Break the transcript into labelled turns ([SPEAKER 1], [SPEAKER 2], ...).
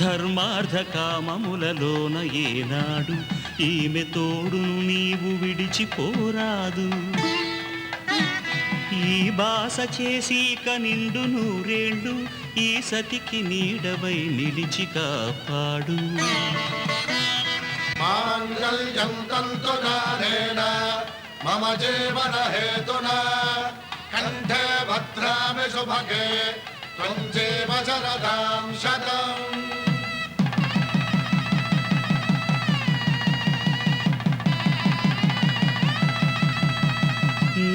[SPEAKER 1] ధర్మార్థ కామములలోన ఏనాడు ఈమె తోడును నీవు విడిచిపోరాదు. ఈ బాస చేసి కనిండు నూరేళ్ళు ఈ సతికి నీడవై నిలిచి కాపాడు.
[SPEAKER 2] మాంగళ్యం తంతునానేన మమ జీవన హేతున కంఠే భద్రామి శుభగే త్వం జీవ శరదాం శత